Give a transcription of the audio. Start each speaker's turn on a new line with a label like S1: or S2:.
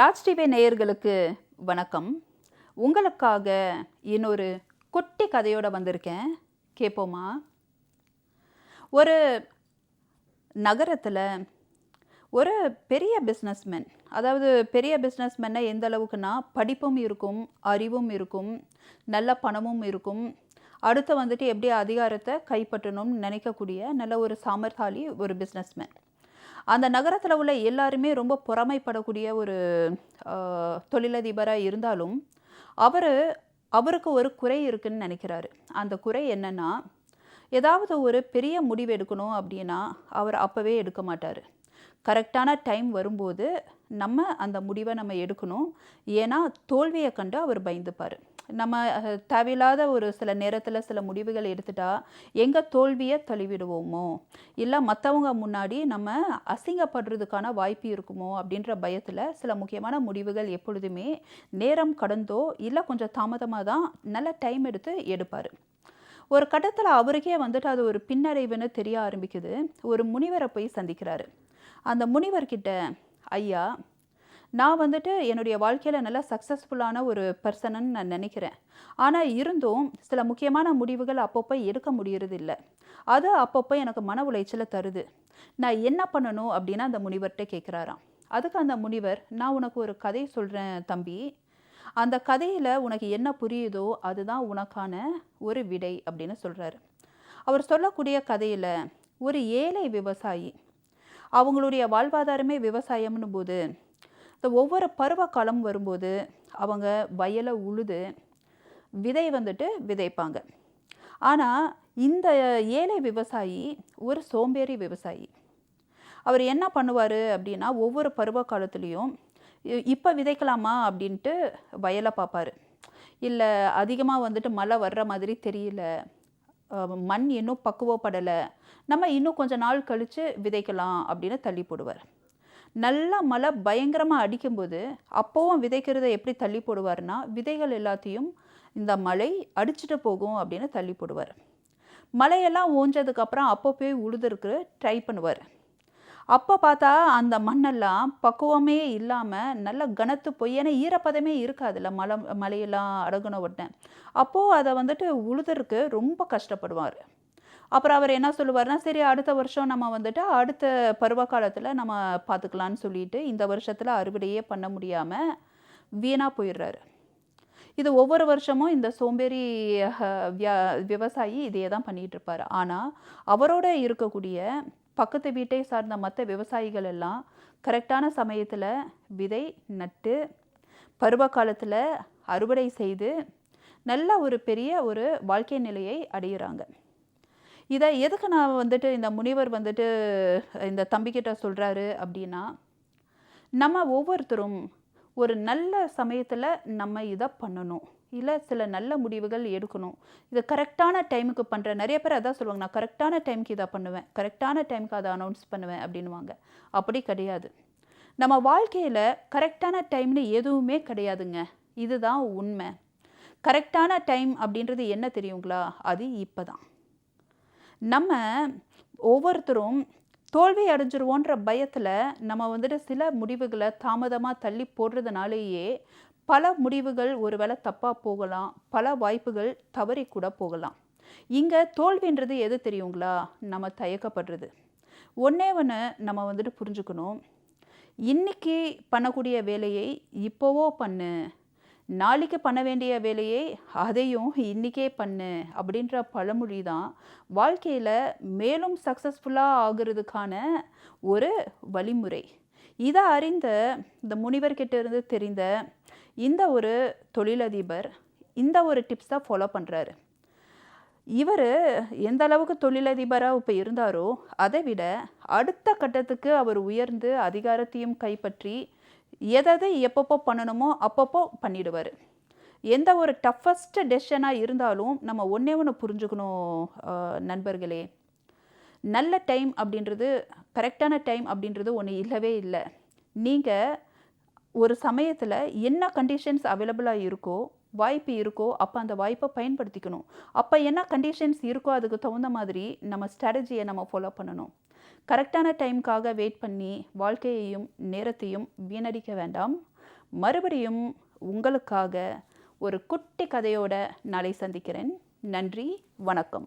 S1: Raj TV நேயர்களுக்கு வணக்கம். உங்களுக்காக இன்னொரு குட்டி கதையோடு வந்திருக்கேன். கேட்போமா ஒரு நகரத்தில் ஒரு பெரிய பிஸ்னஸ்மேன் அதாவது பெரிய பிஸ்னஸ்மேனை எந்த அளவுக்குன்னா படிப்பும் இருக்கும் அறிவும் இருக்கும் நல்ல பணமும் இருக்கும். அடுத்து வந்துட்டு எப்படி அதிகாரத்தை கைப்பற்றணும்னு நினைக்கக்கூடிய நல்ல ஒரு சாமர்த்தாலி ஒரு பிஸ்னஸ்மேன் அந்த நகரத்தில் உள்ள எல்லாருமே ரொம்ப பொறாமைப்படக்கூடிய ஒரு தொழிலதிபராக இருந்தாலும் அவர் அவருக்கு ஒரு குறை இருக்குன்னு நினைக்கிறாரு. அந்த குறை என்னென்னா ஏதாவது ஒரு பெரிய முடிவு எடுக்கணும் அப்படின்னா அவர் அப்போவே எடுக்க மாட்டார். கரெக்டான டைம் வரும்போது நம்ம அந்த முடிவை நம்ம எடுக்கணும். ஏன்னா தோல்வியை கண்டு அவர் பயந்துப்பார். நம்ம தேவையில்லாத ஒரு சில நேரத்தில் சில முடிவுகள் எடுத்துட்டா எங்கே தோல்வியை தழுவிடுவோமோ? இல்லை மற்றவங்க முன்னாடி நம்ம அசிங்கப்படுறதுக்கான வாய்ப்பு இருக்குமோ? அப்படின்ற பயத்தில் சில முக்கியமான முடிவுகள் எப்பொழுதுமே நேரம் கடந்தோ இல்லை கொஞ்சம் தாமதமாக தான் நல்ல டைம் எடுத்து எடுப்பார். ஒரு கட்டத்தில் அவருக்கே வந்துட்டு அது ஒரு பின்னடைவுன்னு தெரிய ஆரம்பிக்குது. ஒரு முனிவரை போய் சந்திக்கிறாரு. அந்த முனிவர்கிட்ட ஐயா நான் வந்துட்டு என்னுடைய வாழ்க்கையில் நல்லா சக்ஸஸ்ஃபுல்லான ஒரு பர்சனுன்னு நான் நினைக்கிறேன். ஆனால் இருந்தும் சில முக்கியமான முடிவுகள் அப்பப்போ எடுக்க முடியறதில்லை. அது அப்பப்போ எனக்கு மன உளைச்சலை தருது. நான் என்ன பண்ணணும் அப்படின்னு அந்த முனிவர்கிட்ட கேட்குறாராம் அதுக்கு அந்த முனிவர் நான் உனக்கு ஒரு கதை சொல்கிறேன் தம்பி. அந்த கதையில் உனக்கு என்ன புரியுதோ அதுதான் உனக்கான ஒரு விடை அப்படின்னு சொல்கிறாரு அவர் சொல்லக்கூடிய கதையில் ஒரு ஏழை விவசாயி. அவங்களுடைய வாழ்வாதாரமே விவசாயம்னு போது இந்த ஒவ்வொரு பருவ காலம் வரும்போது அவங்க வயலை உழுது விதை வந்துட்டு விதைப்பாங்க. ஆனால் இந்த ஏழை விவசாயி ஒரு சோம்பேறி விவசாயி. அவர் என்ன பண்ணுவார் அப்படின்னா ஒவ்வொரு பருவ காலத்துலேயும் இப்போ விதைக்கலாமா அப்படின்ட்டு வயலை பார்ப்பாரு இல்லை அதிகமாக வந்துட்டு மழை வர்ற மாதிரி தெரியல. மண் இன்னும் பக்குவப்படலை. நம்ம இன்னும் கொஞ்ச நாள் கழித்து விதைக்கலாம் அப்படின்னு தள்ளி போடுவார். நல்லா மழை பயங்கரமாக அடிக்கும்போது அப்போவும் விதைக்கிறத எப்படி தள்ளி போடுவார்னா விதைகள் எல்லாத்தையும் இந்த மழை அடிச்சுட்டு போகும் அப்படின்னு தள்ளி போடுவார். மழையெல்லாம் ஓஞ்சதுக்கப்புறம் அப்போ போய் உழுதுருக்கு ட்ரை பண்ணுவார். அப்போ பார்த்தா அந்த மண்ணெல்லாம் பக்குவமே இல்லாமல் நல்ல கனத்து போய் ஏன்னா ஈரப்பதமே இருக்காதுல்ல மலை மழையெல்லாம் அடங்கின உடனே. அப்போது அதை வந்துட்டு உழுதுறதுக்கு ரொம்ப கஷ்டப்படுவார். அப்புறம் அவர் என்ன சொல்லுவார்னா சரி அடுத்த வருஷம் நம்ம வந்துட்டு அடுத்த பருவ காலத்தில் நம்ம பார்த்துக்கலான்னு சொல்லிட்டு இந்த வருஷத்தில் அறுவடையே பண்ண முடியாமல் வீணாக போயிடுறாரு. இது ஒவ்வொரு வருஷமும் இந்த சோம்பேறி வியா- விவசாயி இதையே தான் பண்ணிகிட்டு இருப்பார். ஆனால் அவரோட இருக்கக்கூடிய பக்கத்து வீட்டை சார்ந்த மற்ற விவசாயிகள் எல்லாம் கரெக்டான சமயத்தில் விதை நட்டு பருவ காலத்தில் அறுவடை செய்து நல்ல ஒரு பெரிய ஒரு வாழ்க்கை நிலையை அடையிறாங்க. இதை எதுக்கு நான் வந்துட்டு இந்த முனிவர் வந்துட்டு இந்த தம்பிக்கிட்ட சொல்கிறாரு அப்படின்னா நம்ம ஒவ்வொருத்தரும் ஒரு நல்ல சமயத்தில் நம்ம இதை பண்ணணும். இல்லை சில நல்ல முடிவுகள் எடுக்கணும். இது கரெக்டான டைமுக்கு பண்ணுற நிறைய பேர் அதான் சொல்லுவாங்க நான் கரெக்டான டைமுக்கு இதை பண்ணுவேன். கரெக்டான டைமுக்கு அதை அனௌன்ஸ் பண்ணுவேன். அப்படின்னுவாங்க. அப்படி கிடையாது. நம்ம வாழ்க்கையில் கரெக்டான டைம்னு எதுவுமே கிடையாதுங்க. இதுதான் உண்மை. கரெக்டான டைம் அப்படின்றது என்ன தெரியுங்களா? அது இப்போ தான் நம்ம ஒவ்வொருத்தரும் தோல்வி அடைஞ்சிருவோன்ற பயத்தில் நம்ம வந்துட்டு சில முடிவுகளை தாமதமாக தள்ளி போடுறதுனாலேயே பல முடிவுகள் ஒருவேளை தப்பாக போகலாம். பல வாய்ப்புகள் தவறி கூட போகலாம். இங்கே தோல்வின்றது எது தெரியுங்களா? நம்ம தயக்கப்படுறது. ஒன்றே ஒன்று நம்ம வந்துட்டு புரிஞ்சுக்கணும். இன்னைக்கு பண்ணக்கூடிய வேலையை இப்போவோ பண்ணு. நாளைக்கு பண்ண வேண்டிய வேலையை அதையும் இன்றைக்கே பண்ணு அப்படின்ற பழமொழி தான். வாழ்க்கையில் மேலும் சக்ஸஸ்ஃபுல்லாக ஆகுறதுக்கான ஒரு வழிமுறை. இதை அறிந்த இந்த முனிவர்கிட்ட இருந்து தெரிந்த இந்த ஒரு தொழிலதிபர் இந்த ஒரு டிப்ஸ் தான் ஃபாலோ பண்ணுறாரு இவர் எந்த அளவுக்கு தொழிலதிபராக இப்போ இருந்தாரோ அதை விட அடுத்த கட்டத்துக்கு அவர் உயர்ந்து அதிகாரத்தையும் கைப்பற்றி எதை எப்பப்போ பண்ணணுமோ அப்பப்போ பண்ணிடுவார். எந்த ஒரு டஃபஸ்ட் டெசிஷனாக இருந்தாலும் நம்ம ஒன்றே ஒன்று புரிஞ்சுக்கணும் நண்பர்களே. நல்ல டைம் அப்படின்றது கரெக்டான டைம் அப்படின்றது ஒன்று இல்லவே இல்லை. நீங்கள் ஒரு சமயத்தில் என்ன கண்டிஷன்ஸ் அவைலபிளாக இருக்கோ வாய்ப்பு இருக்கோ அப்போ அந்த வாய்ப்பை பயன்படுத்திக்கணும். அப்போ என்ன கண்டிஷன்ஸ் இருக்கோ அதுக்கு தகுந்த மாதிரி நம்ம ஸ்ட்ராட்டஜியை நம்ம ஃபாலோ பண்ணணும். கரெக்டான டைம்க்காக வெயிட் பண்ணி வாழ்க்கையையும் நேரத்தையும் வீணடிக்க வேண்டாம். மறுபடியும் உங்களுக்காக ஒரு குட்டி கதையோட நாளை சந்திக்கிறேன். நன்றி வணக்கம்.